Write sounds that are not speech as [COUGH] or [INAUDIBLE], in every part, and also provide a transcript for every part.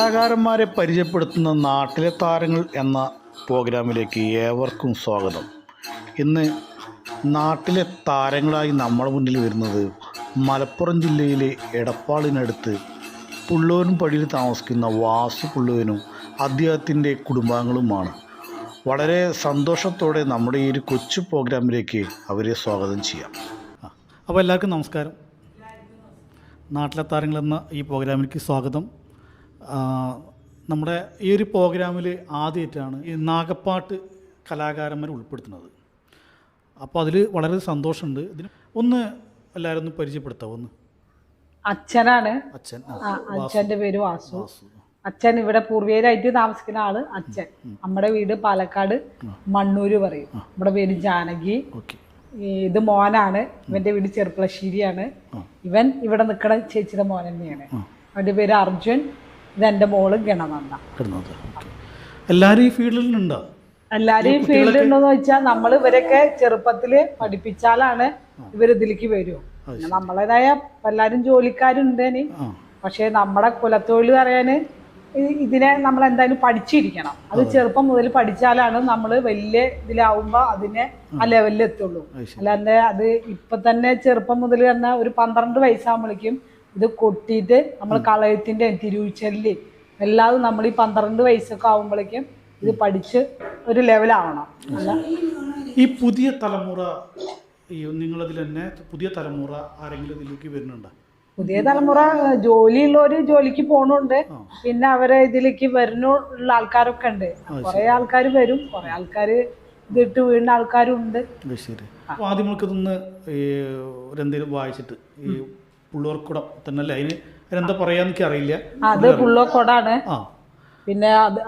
കലാകാരന്മാരെ പരിചയപ്പെടുത്തുന്ന നാട്ടിലെ താരങ്ങൾ എന്ന പ്രോഗ്രാമിലേക്ക് ഏവർക്കും സ്വാഗതം. ഇന്ന് നാട്ടിലെ താരങ്ങളായി നമ്മുടെ മുന്നിൽ വരുന്നത് മലപ്പുറം ജില്ലയിലെ എടപ്പാളിനടുത്ത് പുള്ളൂരും പടിയിൽ താമസിക്കുന്ന വാസു പുള്ളുവനും അദ്ദേഹത്തിന്റെ കുടുംബാംഗങ്ങളുമാണ്. വളരെ സന്തോഷത്തോടെ നമ്മുടെ ഈ ഒരു കൊച്ചു പ്രോഗ്രാമിലേക്ക് അവരെ സ്വാഗതം ചെയ്യാം. അപ്പോൾ എല്ലാവർക്കും നമസ്കാരം. നാട്ടിലെ താരങ്ങളെന്ന ഈ പ്രോഗ്രാമിലേക്ക് സ്വാഗതം. നമ്മുടെ ഈ ഒരു പ്രോഗ്രാമിൽ ആദ്യമായിട്ടാണ് ഈ നാഗപ്പാട്ട് കലാകാരന്മാർ ഉൾപ്പെടുത്തുന്നത്. അപ്പോൾ അതിൽ വളരെ സന്തോഷമുണ്ട്. ഇതിന് ഒന്ന് എല്ലാവരും ഒന്ന് പരിചയപ്പെടുത്താം ഒന്ന്? അച്ഛനാണ്. അച്ഛൻ. അച്ഛന്റെ പേര് വാസു. വാസു. അച്ഛൻ ഇവിടെ പൂർവീകരായിട്ട് താമസിക്കുന്ന ആൾ അച്ഛൻ. നമ്മുടെ വീട് പാലക്കാട് മണ്ണൂര് പറയും. നമ്മുടെ പേര് ജാനകി. ഇത് മോനാണ്. ഇവന്റെ വീട് ചെറുപ്പളശ്ശേരിയാണ്. ഇവൻ ഇവിടെ നിൽക്കണ ചേച്ചിയുടെ മോൻ തന്നെയാണ്. അവന്റെ പേര് അർജുൻ. ഇത് എന്റെ മോൾ ഗണനന്ദ കിടന്നത് എല്ലാവരും ഈ ഫീൽഡിലുണ്ടോ? എല്ലാരും ഈ ഫീൽഡ് ഉണ്ടോന്ന് വെച്ചാൽ നമ്മൾ ഇവരൊക്കെ ചെറുപ്പത്തിൽ പഠിപ്പിച്ചാലാണ് ഇവരിതിലേക്ക് ഇതിലേക്ക് വരും. പിന്നെ നമ്മളേതായ എല്ലാരും ജോലിക്കാരുണ്ട് ഇനി. ആ. പക്ഷേ നമ്മുടെ കുലത്തൊഴിൽ പറയാന് ഇതിനെ നമ്മൾ എന്തായാലും പഠിച്ചിരിക്കണം. അത് ചെറുപ്പം മുതൽ പഠിച്ചാലാണ് നമ്മൾ വലിയ ഇതിലാവുമ്പോൾ അതിനെ ആ. ലെവലിൽ എത്തുള്ളൂ അല്ലാണ്ട് അത് ഇപ്പൊ തന്നെ ചെറുപ്പം മുതൽ തന്നെ ഒരു പന്ത്രണ്ട് വയസ്സാകുമ്പോഴേക്കും ഇത് കൊട്ടിയിട്ട് നമ്മൾ കളയത്തിന്റെ തിരുവിച്ചലിൽ. എല്ലാതും നമ്മൾ ഈ പന്ത്രണ്ട് വയസ്സൊക്കെ ആകുമ്പോഴേക്കും ഇത് പഠിച്ച് ഒരു ലെവലാവണം. ഈ പുതിയ തലമുറ നിങ്ങളതിൽ തന്നെ പുതിയ തലമുറ ആരെങ്കിലും ഇതിലേക്ക് വരുന്നുണ്ടോ? പുതിയ തലമുറ ജോലിയുള്ളവര് ജോലിക്ക് പോണുണ്ട്. പിന്നെ അവരെ ഇതിലേക്ക് വരുന്നുള്ള ആൾക്കാരൊക്കെ ഉണ്ട്. കുറെ ആൾക്കാർ വരും. കുറെ ആൾക്കാർ ഇതിട്ട് വീഴുന്ന ആൾക്കാരും ഉണ്ട് ശരി. ആദ്യം നമുക്കിതൊന്ന് വായിച്ചിട്ട് ഈ പുള്ളൂർക്കുടം തന്നെയല്ലേ? അതിന് എന്താ പറയാന്നൊക്കെ എനിക്ക് അറിയില്ല അത് പുള്ളോ പിന്നെ അത്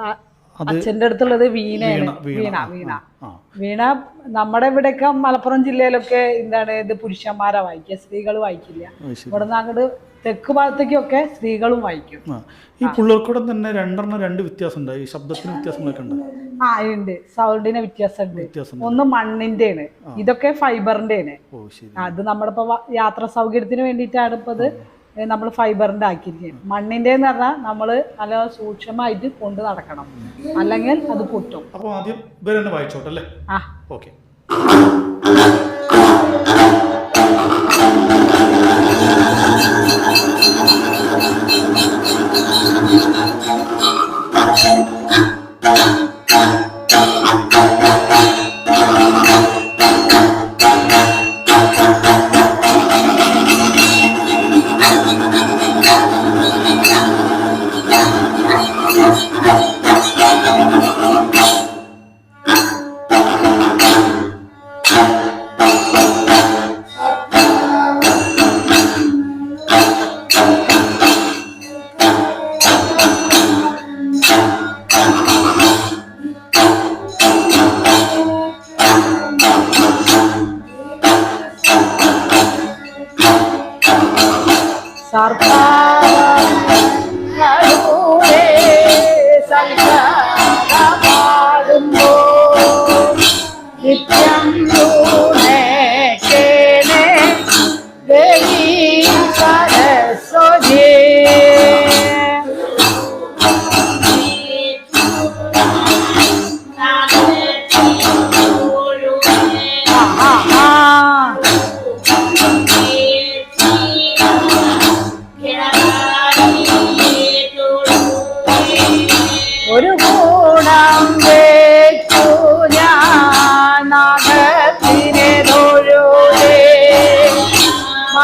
അച്ഛന്റെ അടുത്തുള്ളത് വീണയാണ്. വീണ, വീണ വീണ. നമ്മുടെ ഇവിടെയൊക്കെ മലപ്പുറം ജില്ലയിലൊക്കെ എന്താണ് ഇത് പുരുഷന്മാരാ വായിക്കുക സ്ത്രീകൾ വായിക്കില്ല. ഇവിടെ നിന്ന് അങ്ങോട്ട് തെക്ക് ഭാഗത്തേക്കൊക്കെ സ്ത്രീകളും വായിക്കും. ഈ പുള്ളർക്കൂടം തന്നെ രണ്ടെണ്ണം രണ്ട് വ്യത്യാസം ഉണ്ടായി ശബ്ദത്തിന് വ്യത്യാസങ്ങളൊക്കെ ഉണ്ട്. ആ ഉണ്ട്. സൗണ്ടിന് വ്യത്യാസമുണ്ട്. വ്യത്യാസം ഒന്ന് മണ്ണിന്റെ ആണ് ഇതൊക്കെ ഫൈബറിന്റെ ആണ് അത് നമ്മുടെ ഇപ്പൊ യാത്രാ സൗകര്യത്തിന് വേണ്ടിയിട്ടാണ് ഇപ്പൊ ഇത് നമ്മൾ ഫൈബറിന്റെ ആക്കിയിരിക്കുന്നത് മണ്ണിന്റെ എന്ന് പറഞ്ഞാൽ നമ്മൾ നല്ല സൂക്ഷ്മമായിട്ട് കൊണ്ട് നടക്കണം. അല്ലെങ്കിൽ അത് പൊട്ടും. അപ്പോൾ ആദ്യം ഇവർ വായിച്ചോട്ടെ അല്ലേ? ആ. ഓക്കെ. സർക്കാരുടെ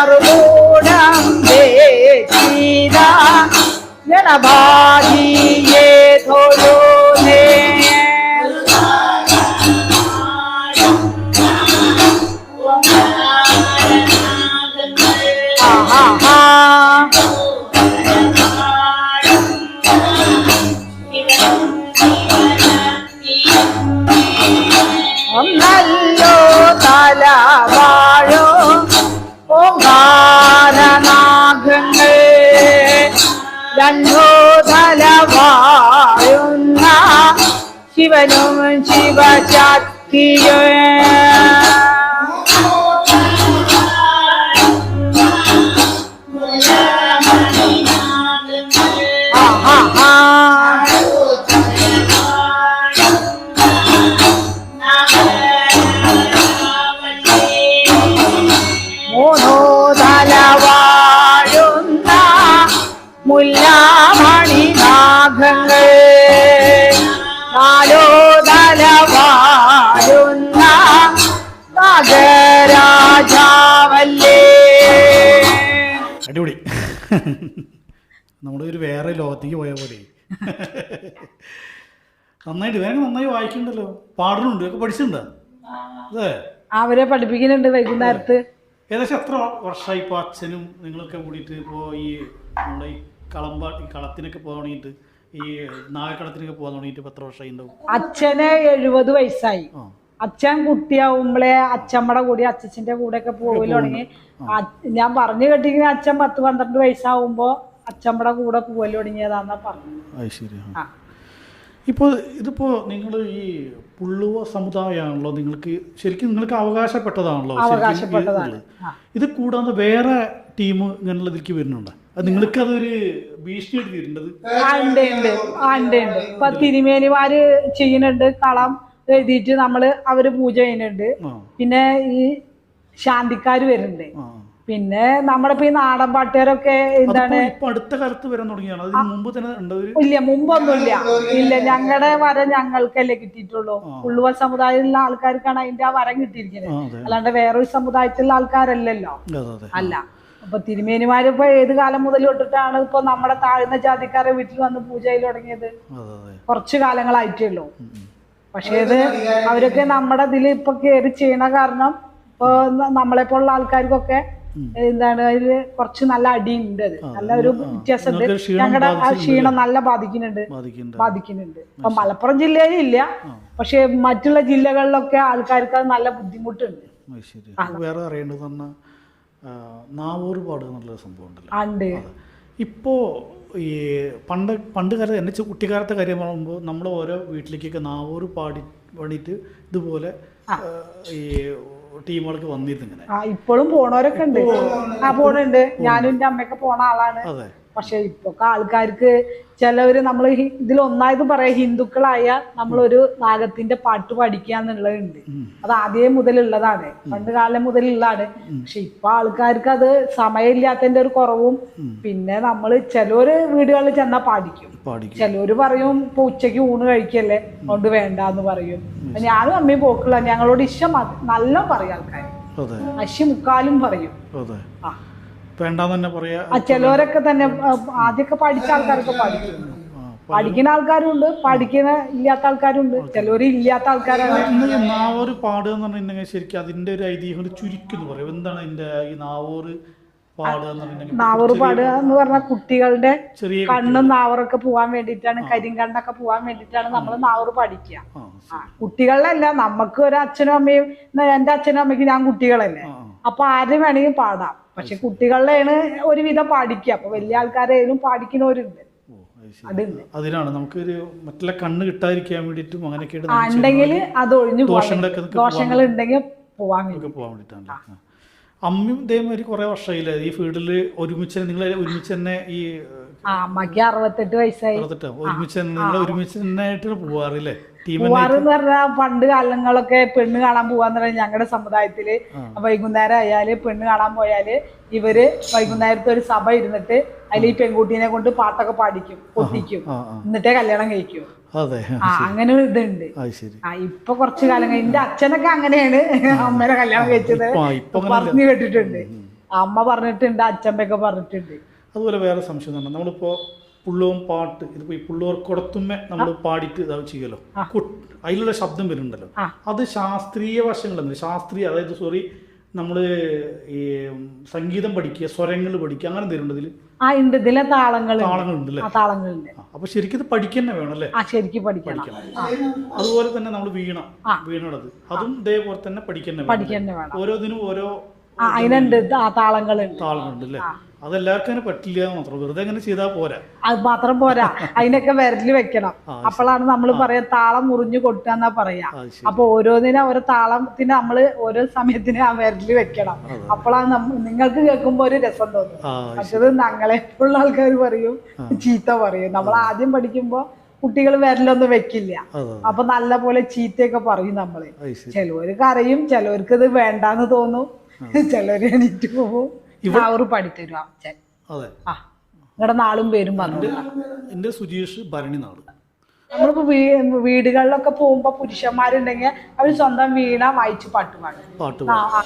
മറുകൂടം വെച്ചിത തലവാഴുന്ന ശിവനും ശിവശക്തിയോ അടിപൊളി. നമ്മുടെ ഒരു വേറെ ലോകത്തേക്ക് പോയ പോലെ. നന്നായിട്ട് വേഗം നന്നായി വായിക്കണ്ടല്ലോ. പാടുന്നുണ്ട് ഒക്കെ പഠിച്ചിട്ടുണ്ടോ? അതെ. അവരെ പഠിപ്പിക്കുന്നുണ്ട് വൈകുന്നേരത്ത്. ഏകദേശം എത്ര വർഷമായി ഇപ്പോൾ അച്ഛനും നിങ്ങളൊക്കെ കൂടിയിട്ട് ഇപ്പോ ഈ നമ്മുടെ ഈ കളമ്പ ഈ കളത്തിനൊക്കെ പോകാൻ തുടങ്ങിയിട്ട് ഈ നാഗക്കളത്തിനൊക്കെ പോകാൻ തുടങ്ങിയിട്ട് ഇപ്പോൾ എത്ര വർഷമായി ഉണ്ടാവും? അച്ഛന് എഴുപത് വയസ്സായി. അച്ഛൻ കുട്ടിയാവുമ്പളെ അച്ഛമ്മടെ കൂടെ അച്ഛച്ചന്റെ കൂടെ ഒക്കെ പോകൽ തുടങ്ങി. ഞാൻ പറഞ്ഞു കേട്ടിങ്ങനെ അച്ഛൻ പത്ത് പന്ത്രണ്ട് വയസ്സാവുമ്പോ അച്ഛമ്മടെ കൂടെ പോകൽ തുടങ്ങിയതാന്നാ പറഞ്ഞു ഇപ്പോൾ ഇതിപ്പോൾ നിങ്ങൾ ഈ പുള്ളുവ സമുദായമാണല്ലോ നിങ്ങൾക്ക് ശരിക്കും നിങ്ങൾക്ക് അവകാശപ്പെട്ടതാണല്ലോ അവകാശപ്പെട്ടതാണ്. ഇത് കൂടാതെ വേറെ ടീം ഇങ്ങനെയുള്ള ഇതിലേക്ക് വരുന്നുണ്ട്? നിങ്ങൾക്ക് അതൊരു ഭീഷണി ഇപ്പൊ തിരുമേനിമാര് ചെയ്യുന്നുണ്ട് കളം. എഴുതിയിട്ട് നമ്മൾ അവർ പൂജ ചെയ്യുന്നുണ്ട്. പിന്നെ ഈ ശാന്തിക്കാര് വരുന്നുണ്ട്. പിന്നെ നമ്മുടെ ഇപ്പൊ ഈ നാടൻ പാട്ടുകാരൊക്കെ എന്താണ് അടുത്ത കാലത്ത് വരാൻ തുടങ്ങിയാണ്? അതിന് മുമ്പ് തന്നെ ഇല്ല മുമ്പൊന്നുമില്ല. ഇല്ല ഞങ്ങളുടെ വരം ഞങ്ങൾക്കല്ലേ കിട്ടിയിട്ടുള്ളൂ. ഉള്ളുവ സമുദായത്തിലുള്ള ആൾക്കാർക്കാണ് അതിന്റെ ആ വരം കിട്ടിയിരിക്കുന്നത്. അല്ലാണ്ട് വേറൊരു സമുദായത്തിലുള്ള ആൾക്കാരല്ലല്ലോ. അല്ല. അപ്പൊ തിരുമേനിമാര് ഇപ്പൊ ഏത് കാലം മുതൽ തൊട്ടിട്ടാണ് ഇപ്പൊ നമ്മുടെ താഴ്ന്ന ജാതിക്കാരെ വീട്ടിൽ വന്ന് പൂജയിൽ തുടങ്ങിയത്? കുറച്ച് കാലങ്ങളായിട്ടേ ഉള്ളൂ. പക്ഷേ ഇത് അവരൊക്കെ നമ്മുടെ ഇതിൽ ഇപ്പൊ കയറി ചെയ്യണ കാരണം ഇപ്പൊ നമ്മളെ പോലുള്ള ആൾക്കാർക്കൊക്കെ എന്താണ് അതിൽ കുറച്ച് നല്ല അടിയുണ്ട് അത്. നല്ല ഒരു വ്യത്യാസമുണ്ട്. ഞങ്ങളുടെ ആ ക്ഷീണം നല്ല ബാധിക്കുന്നുണ്ട്. ബാധിക്കുന്നുണ്ട്. ഇപ്പൊ മലപ്പുറം ജില്ലയിൽ ഇല്ല. പക്ഷെ മറ്റുള്ള ജില്ലകളിലൊക്കെ ആൾക്കാർക്ക് അത് നല്ല ബുദ്ധിമുട്ടുണ്ട്. വേറെ അറിയേണ്ടത് നാവൂർ പാടുക എന്നുള്ളൊരു സംഭവം ഉണ്ടല്ലോ. ഇപ്പോൾ ഈ പണ്ട് പണ്ട് കാലത്ത് എന്റെ കുട്ടിക്കാലത്തെ കാര്യം പറയുമ്പോൾ നമ്മൾ ഓരോ വീട്ടിലേക്കൊക്കെ നാവൂർ പാടി പാടിയിട്ട് ഇതുപോലെ ഈ ടീമുകളൊക്കെ വന്നിരുന്നു ഇങ്ങനെ. ഇപ്പോഴും പോണവരൊക്കെ ഉണ്ട്. ആ പോണുണ്ട്. ഞാനും എന്റെ അമ്മയൊക്കെ പോണ ആളാണ്. അതെ. പക്ഷെ ഇപ്പൊക്കെ ആൾക്കാർക്ക് ചിലവര് നമ്മൾ ഇതിൽ ഒന്നായത് പറയാ ഹിന്ദുക്കളായ നമ്മളൊരു നാഗത്തിന്റെ പാട്ട് പഠിക്കുക എന്നുള്ളതുണ്ട്. അത് ആദ്യം മുതലുള്ളതാണ്. പണ്ട് കാലം മുതലുള്ളതാണ്. പക്ഷെ ഇപ്പൊ ആൾക്കാർക്ക് അത് സമയമില്ലാത്തതിന്റെ ഒരു കുറവും. പിന്നെ നമ്മൾ ചിലവര് വീടുകളിൽ ചെന്നാൽ പാടിക്കും. ചിലവര് പറയും ഇപ്പൊ ഉച്ചയ്ക്ക് ഊണ് കഴിക്കല്ലേ? അതുകൊണ്ട് വേണ്ടാന്ന് പറയും. ഞാനും അമ്മയും പോക്കുള്ള ഞങ്ങളോട് ഇഷ്ടം നല്ല പറയും ആൾക്കാർ അശി മുക്കാലും പറയും. ആ. വേണ്ടാന്ന് തന്നെ പറയാ ചിലവരൊക്കെ തന്നെ ആദ്യമൊക്കെ പഠിച്ച ആൾക്കാരൊക്കെ പഠിക്കും. പഠിക്കുന്ന ആൾക്കാരും ഉണ്ട് പഠിക്കുന്ന ഇല്ലാത്ത ആൾക്കാരും ഉണ്ട് ചിലവര് ഇല്ലാത്ത ആൾക്കാരാണ്. നാവൂർ പാടുക എന്ന് പറഞ്ഞിട്ടുണ്ടെങ്കിൽ ശരിക്കും അതിന്റെ ഒരു ഐതിഹ്യം ഒരു ചുരുക്കുന്നു പറയും. എന്താണ് ഇതിന്റെ ഈ പറഞ്ഞിട്ടുണ്ടെങ്കിൽ നാവറ് പാടുക എന്ന് പറഞ്ഞാൽ കുട്ടികളുടെ കണ്ണും നാവറൊക്കെ പോവാൻ വേണ്ടിയിട്ടാണ് കരിങ്കണ്ണൊക്കെ പോവാൻ വേണ്ടിയിട്ടാണ് നമ്മൾ നാവറ് പഠിക്കുക കുട്ടികളിലല്ല നമുക്ക് ഒരു അച്ഛനും അമ്മയും എന്റെ അച്ഛനും അമ്മയ്ക്ക് ഞാൻ കുട്ടികളല്ലേ. അപ്പൊ ആരും വേണമെങ്കിൽ പാടാം. പക്ഷെ കുട്ടികളിലാണ് ഒരുവിധം പാടിക്കുക. അപ്പൊ വലിയ ആൾക്കാരേലും പാടിക്കുന്നവരുണ്ട് അതിനാണ് നമുക്കൊരു മറ്റുള്ള കണ്ണ് കിട്ടാതിരിക്കാൻ വേണ്ടിട്ടും അങ്ങനെയൊക്കെ ഉണ്ടെങ്കിൽ അത് ഒഴിഞ്ഞു ദോഷങ്ങളൊക്കെ. ദോഷങ്ങൾ ഉണ്ടെങ്കിൽ പോവാൻ വേണ്ടി. ഒക്കെ പോകാൻ വേണ്ടിയിട്ടാണ്. ആ. അമ്മയും ഇതേമാതിരി കുറെ വർഷമായില്ലേ? ഈ ഫീൽഡിൽ ഒരുമിച്ച് നിങ്ങൾ ഒരുമിച്ച് തന്നെ ഈ അമ്മയ്ക്ക് അറുപത്തെട്ട് വയസ്സായി. ഒരുമിച്ച് നിങ്ങൾ ഒരുമിച്ച് തന്നെ ആയിട്ട് പോവാറില്ലേ? പോവാറെന്ന് പറഞ്ഞാൽ പണ്ട് കാലങ്ങളൊക്കെ പെണ്ണ് കാണാൻ പോവാന്ന് പറഞ്ഞാൽ ഞങ്ങളുടെ സമുദായത്തിൽ. വൈകുന്നേരം ആയാൽ പെണ്ണ് കാണാൻ പോയാൽ ഇവർ വൈകുന്നേരത്തെ ഒരു സഭ ഇരുന്നിട്ട് അതിൽ ഈ പെൺകുട്ടീനെ കൊണ്ട് പാട്ടൊക്കെ പാടിക്കും പൊട്ടിക്കും. എന്നിട്ടേ കല്യാണം കഴിക്കും. അങ്ങനെ ഒരു ഇതുണ്ട്. ഇപ്പൊ കുറച്ച് കാലം എന്റെ അച്ഛനൊക്കെ അങ്ങനെയാണ് അമ്മേനെ കല്യാണം കഴിച്ചത്. പറഞ്ഞു കേട്ടിട്ടുണ്ട്. അമ്മ പറഞ്ഞിട്ടുണ്ട് അച്ഛമ്മയൊക്കെ പറഞ്ഞിട്ടുണ്ട്. അതുപോലെ വേറെ സംശയം നമ്മളിപ്പോ പുള്ളവും പാട്ട് ഇതിപ്പോ ഈ പുള്ളൂർ കുടത്തുമ്മ നമ്മൾ പാടിയിട്ട് ഇതാ ചെയ്യുമല്ലോ അതിലുള്ള ശബ്ദം വരുന്നുണ്ടല്ലോ. അത് ശാസ്ത്രീയ വശങ്ങളുണ്ട് ശാസ്ത്രീയ അതായത് സോറി നമ്മൾ ഈ സംഗീതം പഠിക്കുക സ്വരങ്ങൾ പഠിക്കുക അങ്ങനെ എന്തെങ്കിലും ഇതിൽ ആ ഉണ്ട്. ഇതിലെ താളങ്ങൾ താളങ്ങളുണ്ടല്ലേ? ആ താളങ്ങളുണ്ട്. അപ്പോൾ ശരിക്കും ഇത് പഠിക്കുക വേണം അല്ലേ? ആ ശരിക്കും പഠിക്കണം. അതുപോലെ തന്നെ നമ്മൾ വീണ. വീണത് അതും ഇതേപോലെ തന്നെ പഠിക്കുന്ന ഓരോ വേണം പഠിക്കന്നെ വേണം. ഓരോന്നിനും ഓരോ അതിനുണ്ട്. താളങ്ങൾ താളങ്ങളുണ്ട്. താളങ്ങളുണ്ട് അല്ലേ? അതെല്ലാവർക്കും അങ്ങനെ പറ്റില്ല മാത്രം. വെറുതെ അങ്ങനെ ചെയ്താൽ പോരാ. അത് മാത്രം പോരാ. അതിനൊക്കെ വിരൽ വെക്കണം. അപ്പോഴാണ് നമ്മൾ പറയാ താളം മുറിഞ്ഞു കൊട്ടുക എന്നാ പറയാ അപ്പൊ ഓരോന്നിനും ഓരോ താളത്തിന് നമ്മൾ ഓരോ സമയത്തിന് ആ വിരൽ വെക്കണം. അപ്പോഴാണ് നിങ്ങൾക്ക് കേൾക്കുമ്പോ ഒരു രസം തോന്നും. പക്ഷേ ഉള്ള ആൾക്കാർ പറയും ചീത്ത പറയും. നമ്മൾ ആദ്യം പഠിക്കുമ്പോ കുട്ടികൾ വിരലൊന്നും വെക്കില്ല. അപ്പൊ നല്ല പോലെ ചീത്തയൊക്കെ പറയും നമ്മൾ. ചിലവർക്ക് അറിയും ചിലവർക്ക് ഇത് വേണ്ടാന്ന് തോന്നും. ചിലവര് എണീറ്റ് പോകും അച്ഛൻ. അതെ. ആ നിങ്ങളുടെ നാളും പേരും പറഞ്ഞു. എന്റെ സുജീഷ് ഭരണി നാട്. നമ്മളിപ്പോ വീ- വീടുകളിലൊക്കെ പോകുമ്പോ പുരുഷന്മാരുണ്ടെങ്കിൽ അവർ സ്വന്തം വീണ വായിച്ച് പാട്ട് പാടും. പാട്ട് ആ,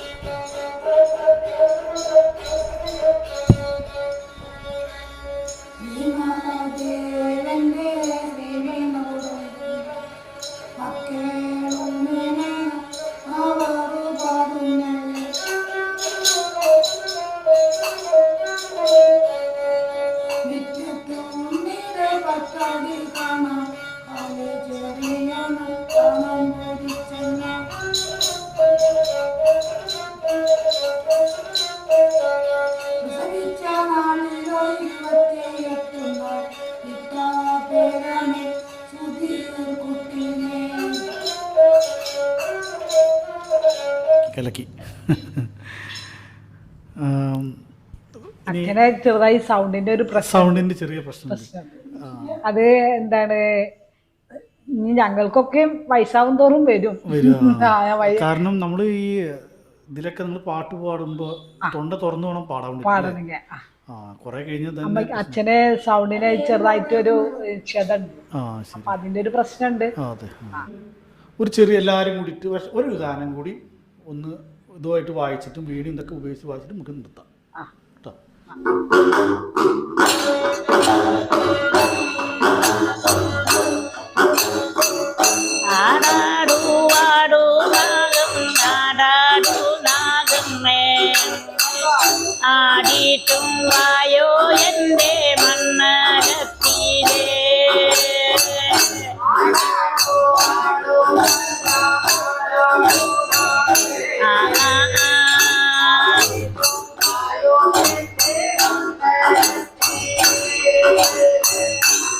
[LAUGHS] ആം, അങ്ങനെ ചെറുതായി സൗണ്ടിന്റെ ഒരു പ്രശ്നം. സൗണ്ടിന്റെ ചെറിയ പ്രശ്നം. അത് എന്താണ് ഇനി ഞങ്ങൾക്കൊക്കെ വയസ്സാവും തോറും വരും. [LAUGHS] കാരണം നമ്മൾ ഈ ഇതിലൊക്കെ നമ്മൾ പാട്ട് പാടുമ്പോ തൊണ്ട തുറന്നു വേണം പാടാൻ പാടണെങ്കിൽ ആ. സൗണ്ടിനെ ചെറുതായിട്ട് ഒരു അച്ഛന് അതിന്റെ ഒരു പ്രശ്നമുണ്ട് അതെ. ഒരു ചെറിയ എല്ലാരും കൂടിയിട്ട് ഒരു ഗാനം കൂടി ഒന്ന് ഇതുമായിട്ട് വായിച്ചിട്ടും വീഡിയോ ഇതൊക്കെ ഉപയോഗിച്ച് വായിച്ചിട്ട് നമുക്ക് നിർത്താം. ആ. കേട്ടോ ആടാടു ആടു ആടിയിട്ടും വായോ എന്റെ മണ്ണകത്തിലേ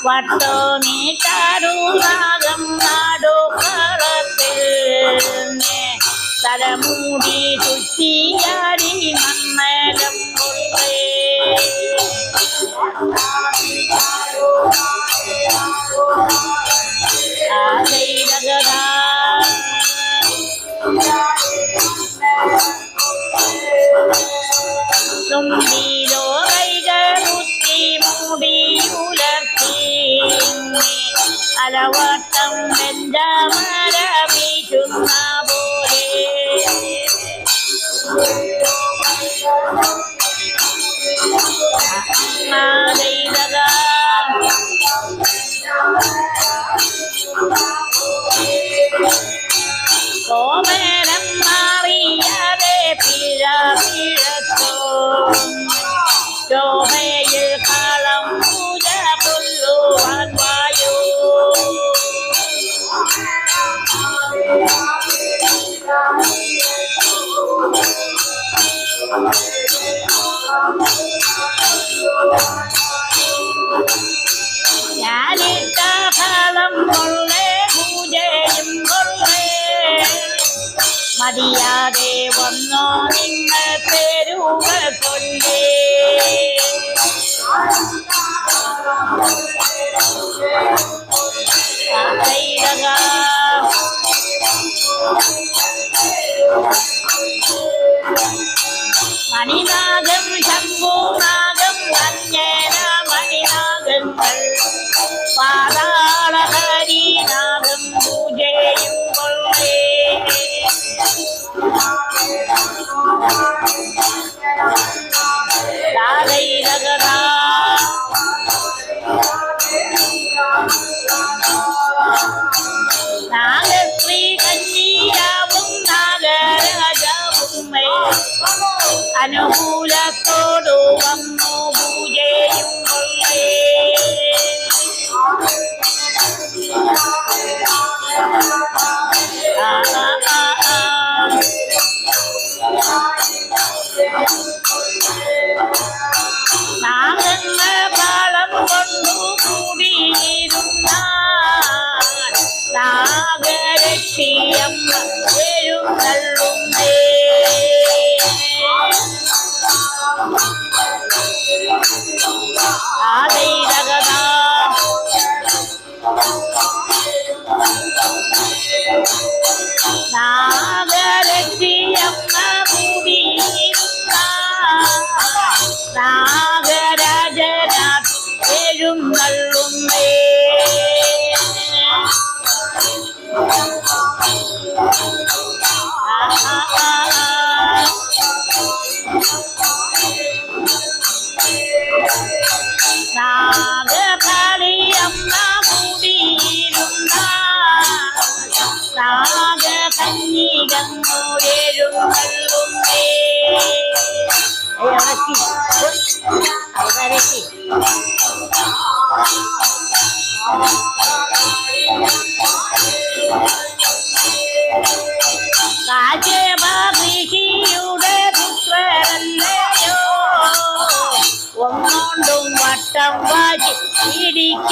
വട്ടോ നീട്ടാടു നാഗം നാടോ കളത്തിൽ. തലമൂടി ചുറ്റിയാടി മണ്ണലം കൊള്ളേ തുമ്പിലോ കൈകളുത്തി മൂടിയുലർത്തി അലവട്ടം വെഞ്ചമര ഞാനിട്ട ഫലം കൊള്ളേ പൂജയും കൊള്ളേ മതിയാതെ വന്നോ നിങ്ങൾ പേരുക കൊണ്ടേ മണിനാഗം ശംഭുനാഗം അഞ്ജന என்று பாரா നാഗരക്ഷിയം എഴുന്നള്ളുന്നേ. നാഗരക്ഷിയമ്മ നാഗരാജനാഥ് എഴുന്നള്ളുന്നേ. Thank you. ഒന്നോണ്ടും വട്ടം വാജി പിടിക്ക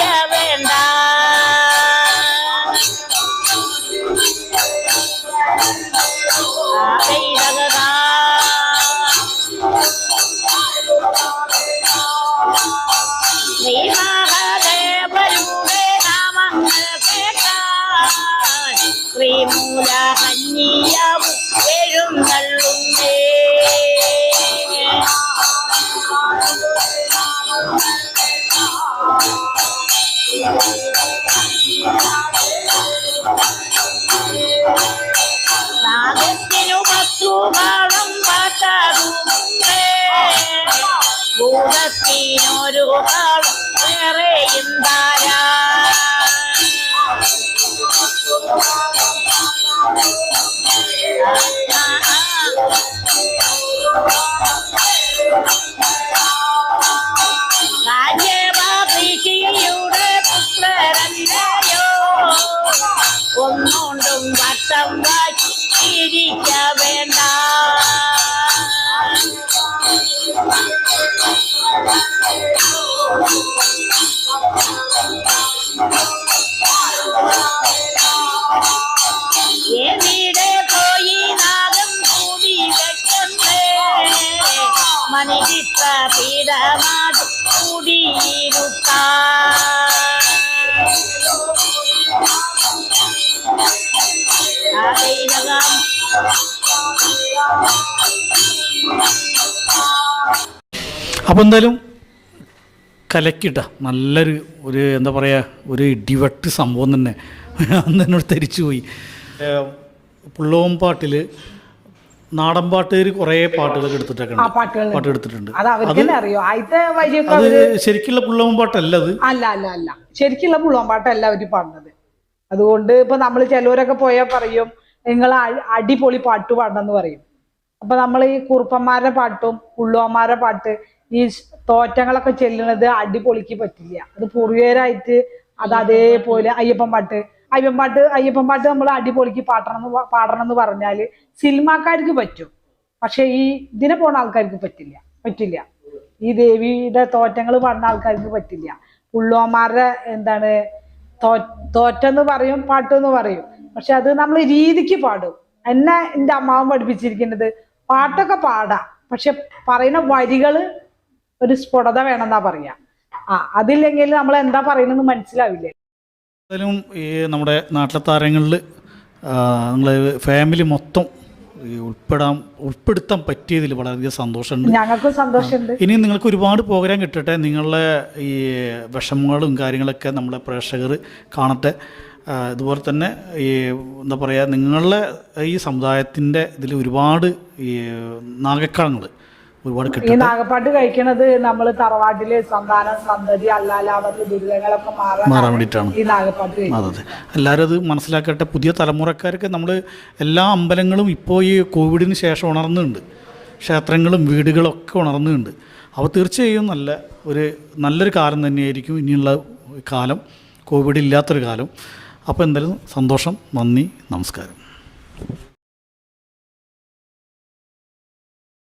മണികിട്ട പീഠമാത് കൂടിയിരുത്താ അപ്പോൾ എന്തായാലും കലക്കിട്ട നല്ലൊരു ഒരു എന്താ പറയുക ഒരു ഇടിവെട്ട് സംഭവം തന്നെ. അന്ന് എന്നോട് തിരിച്ചുപോയി. പുള്ളവും പാട്ടിൽ നാടൻ പാട്ടുകാർ കുറേ ഉണ്ട് പാട്ടുകൾ പാട്ട് എടുത്തിട്ടുണ്ട് അത് അവർക്ക് അറിയോ? ആദ്യത്തെ വഴിയൊക്കെ അത് ശരിക്കുള്ള പുള്ളവും പാട്ടല്ല അത്. അല്ല അല്ല അല്ല. ശരിക്കുള്ള പുള്ളുവമ്പാട്ടല്ല അവർ പാടുന്നത്. അതുകൊണ്ട് ഇപ്പൊ നമ്മൾ ചിലവരൊക്കെ പോയാൽ പറയും നിങ്ങൾ അടിപൊളി പാട്ട് പാടണമെന്ന് പറയും. അപ്പൊ നമ്മൾ ഈ കുറുപ്പന്മാരുടെ പാട്ടും പുള്ളുവന്മാരുടെ പാട്ട് ഈ തോറ്റങ്ങളൊക്കെ ചെല്ലുന്നത് അടിപൊളിക്ക് പറ്റില്ല. അത് പൂർവികരായിട്ട് അത് അതേപോലെ അയ്യപ്പൻ പാട്ട് അയ്യപ്പൻ പാട്ട് അയ്യപ്പൻ പാട്ട് നമ്മൾ അടിപൊളിക്ക് പാടണം പാടണം എന്ന് പറഞ്ഞാൽ സിനിമാക്കാർക്ക് പറ്റും. പക്ഷെ ഈ ഇതിനെ പോണ ആൾക്കാർക്ക് പറ്റില്ല. പറ്റില്ല. ഈ ദേവിയുടെ തോറ്റങ്ങൾ പാടുന്ന ആൾക്കാർക്ക് പറ്റില്ല. പുള്ളോമാരുടെ എന്താണ് തോ തോറ്റെന്ന് പറയും പാട്ട് എന്ന് പറയും. പക്ഷെ അത് നമ്മൾ രീതിക്ക് പാടും. എന്നെ എന്റെ അമ്മാവൻ പഠിപ്പിച്ചിരിക്കുന്നത് പാട്ടൊക്കെ പാടാം. പക്ഷെ പറയുന്ന വരികൾ ഒരു സ്ഫുടത വേണമെന്നാ പറയാ. ആ അതില്ലെങ്കിൽ നമ്മൾ എന്താ പറയുന്നത് മനസ്സിലാവില്ലേ. എന്തായാലും ഈ നമ്മുടെ നാട്ടിലെ താരങ്ങളിൽ നിങ്ങൾ ഫാമിലി മൊത്തം ഈ ഉൾപ്പെടാൻ ഉൾപ്പെടുത്താൻ പറ്റിയതിൽ വളരെയധികം സന്തോഷമുണ്ട്. ഞങ്ങൾക്കും സന്തോഷമുണ്ട്. ഇനി നിങ്ങൾക്ക് ഒരുപാട് പ്രോഗ്രാം കിട്ടട്ടെ. നിങ്ങളുടെ ഈ വിഷമങ്ങളും കാര്യങ്ങളൊക്കെ നമ്മളെ പ്രേക്ഷകർ കാണട്ടെ. ഇതുപോലെ തന്നെ ഈ എന്താ പറയുക നിങ്ങളുടെ ഈ സമുദായത്തിന്റെ ഇതിൽ ഒരുപാട് ഈ നാഗക്കാളങ്ങൾ ഒരുപാട് ഈ നാഗപ്പാട്ട് കഴിക്കണത് നമ്മൾ തറവാട്ടിലെ സന്താനം സന്തതി അല്ലാലാവത്ത് ദുരിതങ്ങളൊക്കെ മാറാൻ വേണ്ടിയിട്ടാണ്. ഈ നാഗപ്പാട്ട് അതെ എല്ലാവരും അത് മനസ്സിലാക്കട്ടെ. പുതിയ തലമുറക്കാർക്ക് നമ്മൾ എല്ലാ അമ്പലങ്ങളും ഇപ്പോൾ ഈ കോവിഡിന് ശേഷം ഉണർന്നുണ്ട് ക്ഷേത്രങ്ങളും വീടുകളൊക്കെ ഒക്കെ ഉണർന്നുണ്ട് അവ തീർച്ചയായും നല്ല ഒരു നല്ലൊരു കാലം തന്നെയായിരിക്കും ഇനിയുള്ള കാലം. കോവിഡ് ഇല്ലാത്തൊരു കാലം. അപ്പോൾ എന്തായാലും സന്തോഷം. നന്ദി. നമസ്കാരം.